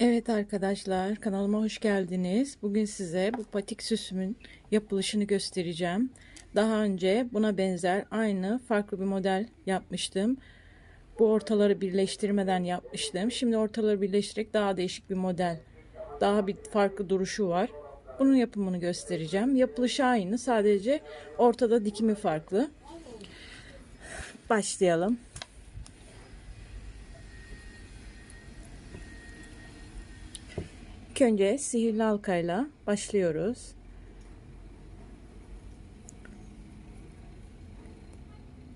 Evet arkadaşlar kanalıma hoş geldiniz. Bugün size bu patik süsümün yapılışını göstereceğim. Daha önce buna benzer aynı farklı bir model yapmıştım. Bu ortaları birleştirmeden yapmıştım. Şimdi ortaları birleştirerek daha değişik bir model. Daha bir farklı duruşu var. Bunun yapımını göstereceğim. Yapılışı aynı sadece ortada dikimi farklı. Başlayalım. İlk önce sihirli halkayla başlıyoruz.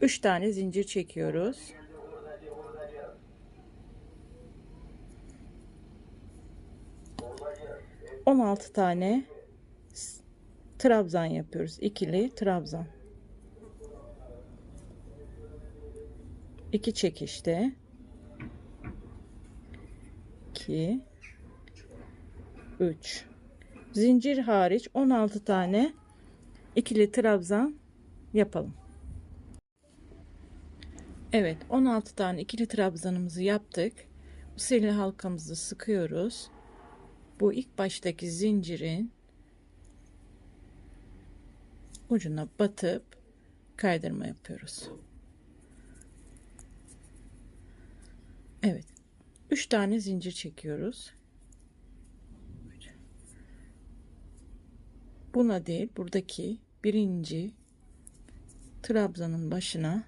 Üç tane zincir çekiyoruz. On altı tane trabzan yapıyoruz. İkili trabzan. İki çekişte. 2 3 zincir hariç 16 tane ikili trabzan yapalım. Evet 16 tane ikili trabzanımızı yaptık. Bu sihirli halkamızı sıkıyoruz. Bu ilk baştaki zincirin ucuna batıp kaydırma yapıyoruz. Evet. 3 tane zincir çekiyoruz. Buna değil buradaki birinci trabzanın başına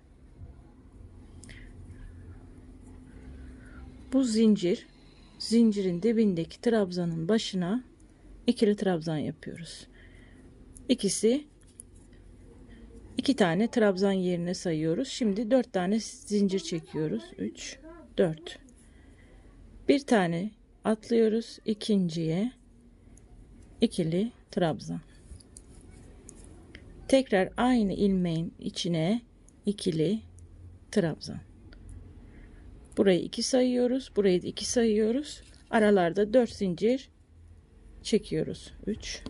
bu zincir zincirin dibindeki trabzanın başına ikili trabzan yapıyoruz. İkisi iki tane trabzan yerine sayıyoruz. Şimdi dört tane zincir çekiyoruz. 3 4 bir tane atlıyoruz ikinciye ikili trabzan tekrar aynı ilmeğin içine ikili trabzan. Burayı 2 sayıyoruz burayı da 2 sayıyoruz. Aralarda 4 zincir çekiyoruz. 3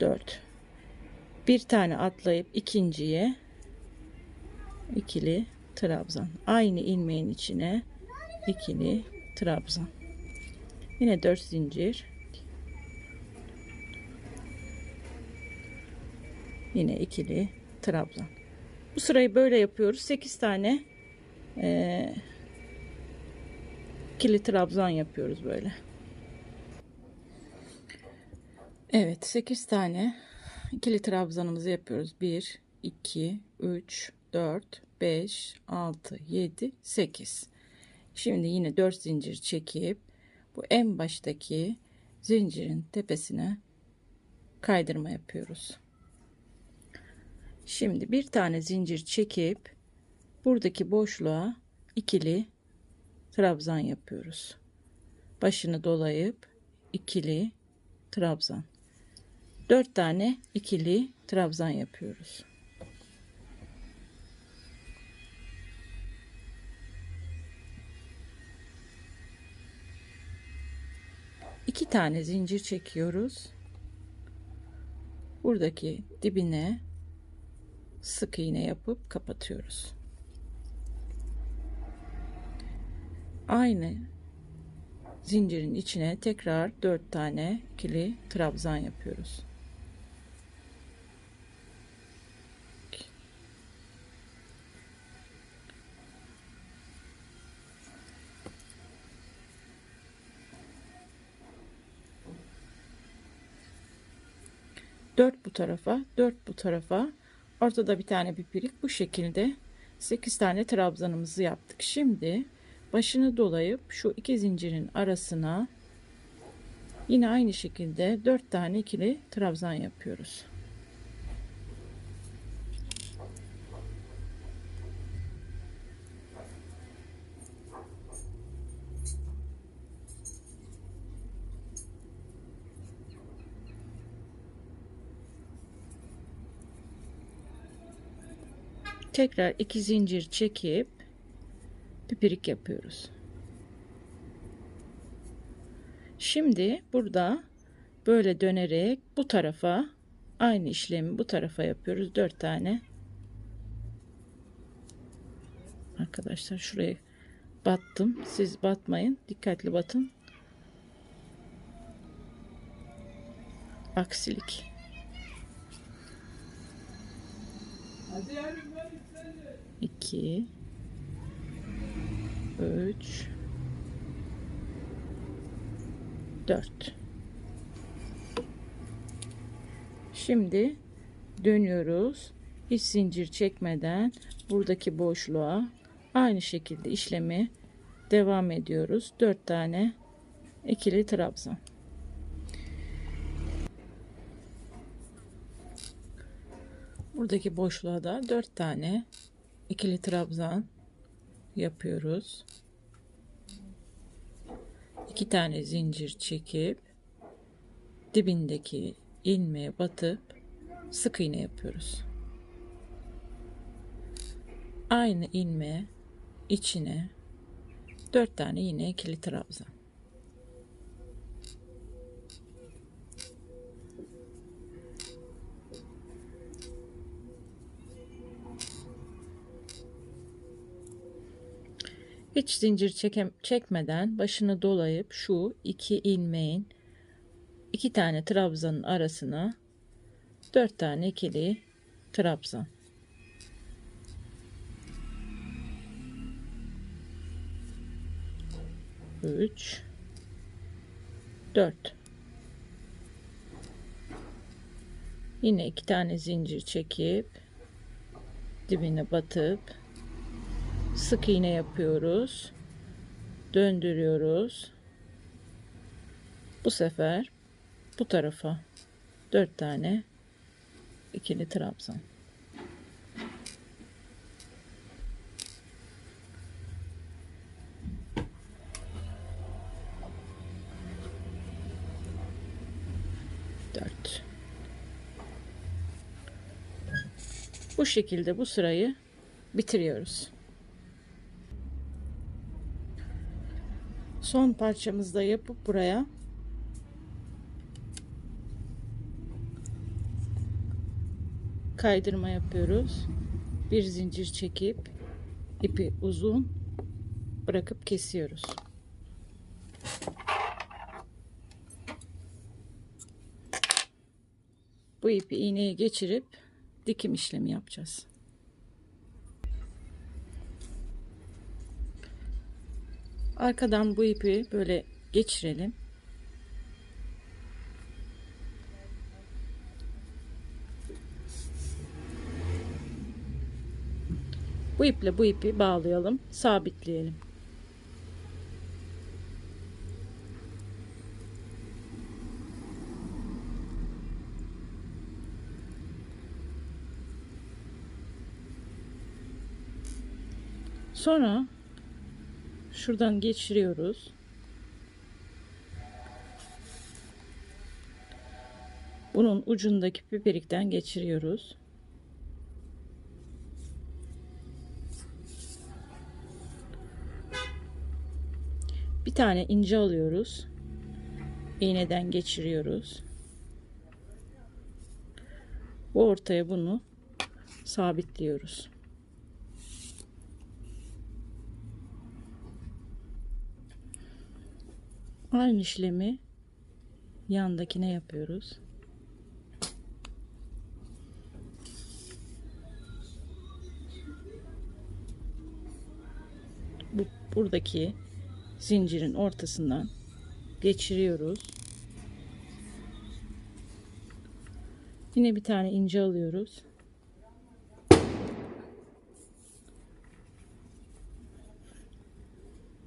4 bir tane atlayıp ikinciye ikili trabzan. Aynı ilmeğin içine ikili trabzan. Yine 4 zincir yine ikili trabzan bu sırayı böyle yapıyoruz. 8 tane e, ikili trabzan yapıyoruz böyle. Evet 8 tane ikili trabzanımızı yapıyoruz. 1 2 3 4 5 6 7 8 Şimdi yine 4 zincir çekip bu en baştaki zincirin tepesine kaydırma yapıyoruz. Şimdi bir tane zincir çekip buradaki boşluğa ikili trabzan yapıyoruz. Başını dolayıp ikili trabzan. 4 tane ikili trabzan yapıyoruz. iki tane zincir çekiyoruz. Buradaki dibine sık iğne yapıp kapatıyoruz. Aynı zincirin içine tekrar 4 tane ikili trabzan yapıyoruz. Dört bu tarafa, dört bu tarafa. Ortada bir tane pipirik bu şekilde 8 tane trabzanımızı yaptık. Şimdi başını dolayıp şu iki zincirin arasına yine aynı şekilde 4 tane ikili trabzan yapıyoruz. Tekrar iki zincir çekip pipirik yapıyoruz. Şimdi burada böyle dönerek bu tarafa aynı işlemi bu tarafa yapıyoruz. Dört tane. Arkadaşlar şuraya battım. Siz batmayın. Dikkatli batın. aksilik. İki, üç, dört. Şimdi dönüyoruz. Hiç zincir çekmeden buradaki boşluğa aynı şekilde işlemi devam ediyoruz. Dört tane ikili trabzan. Buradaki boşluğa da dört tane ikili trabzan yapıyoruz. İki tane zincir çekip dibindeki ilmeğe batıp sık iğne yapıyoruz. Aynı ilmeğe içine dört tane yine ikili trabzan. Hiç zincir çekem çekmeden başını dolayıp şu iki ilmeğin iki tane trabzanın arasına dört tane ikili trabzan. Üç, dört. Yine iki tane zincir çekip dibine batıp sık iğne yapıyoruz. Döndürüyoruz. Bu sefer bu tarafa dört tane ikili trabzan. Dört. Bu şekilde bu sırayı bitiriyoruz. Son parçamızı da yapıp buraya kaydırma yapıyoruz. Bir zincir çekip ipi uzun bırakıp kesiyoruz. Bu ipi iğneye geçirip dikim işlemi yapacağız. Arkadan bu ipi böyle geçirelim. Bu iple bu ipi bağlayalım, sabitleyelim. Sonra şuradan geçiriyoruz. Bunun ucundaki piperikten geçiriyoruz. Bir tane ince alıyoruz. İğneden geçiriyoruz. Bu ortaya bunu sabitliyoruz. Aynı işlemi yandakine yapıyoruz. Bu buradaki zincirin ortasından geçiriyoruz. Yine bir tane ince alıyoruz.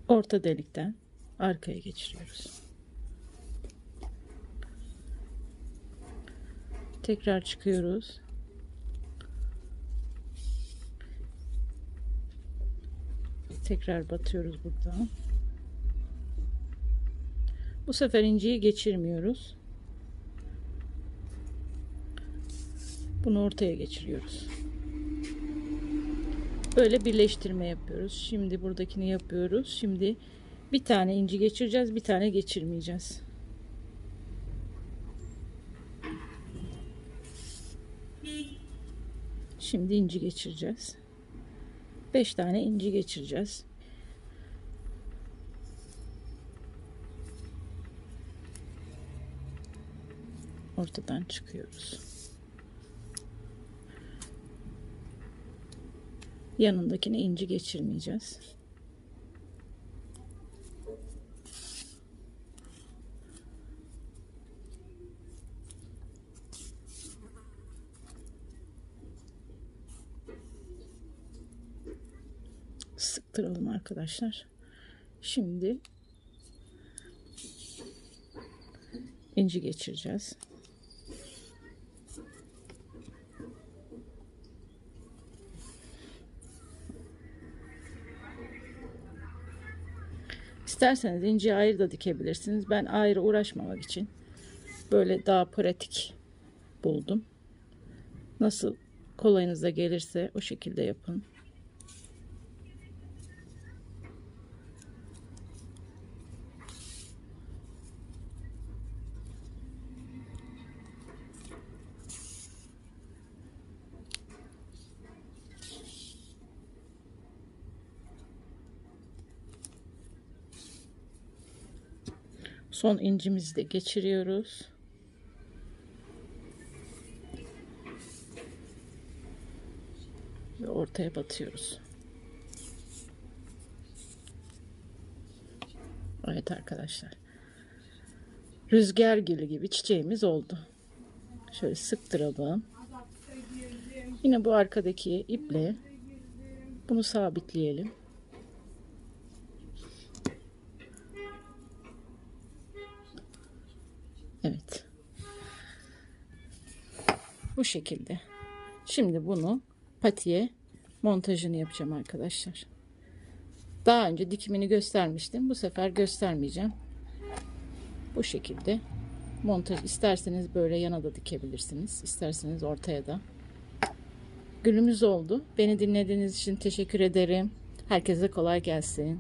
Orta delikten arkaya geçiriyoruz. Tekrar çıkıyoruz. Tekrar batıyoruz buradan. Bu sefer inciyi geçirmiyoruz. Bunu ortaya geçiriyoruz. Böyle birleştirme yapıyoruz. Şimdi buradakini yapıyoruz. Şimdi bir tane inci geçireceğiz, bir tane geçirmeyeceğiz. Şimdi inci geçireceğiz. 5 tane inci geçireceğiz. ortadan çıkıyoruz. Yanındakine inci geçirmeyeceğiz. Sıktıralım arkadaşlar. Şimdi inci geçireceğiz. İsterseniz inci ayrı da dikebilirsiniz. Ben ayrı uğraşmamak için böyle daha pratik buldum. Nasıl kolayınıza gelirse o şekilde yapın. Son incimizi de geçiriyoruz. Ve ortaya batıyoruz. Evet arkadaşlar. Rüzgar gülü gibi çiçeğimiz oldu. Şöyle sıktıralım. Yine bu arkadaki iple bunu sabitleyelim. Şekilde. Şimdi bunu patiye montajını yapacağım arkadaşlar. Daha önce dikimini göstermiştim. Bu sefer göstermeyeceğim. Bu şekilde montaj isterseniz böyle yana da dikebilirsiniz. İsterseniz ortaya da. Gülümüz oldu. Beni dinlediğiniz için teşekkür ederim. Herkese kolay gelsin.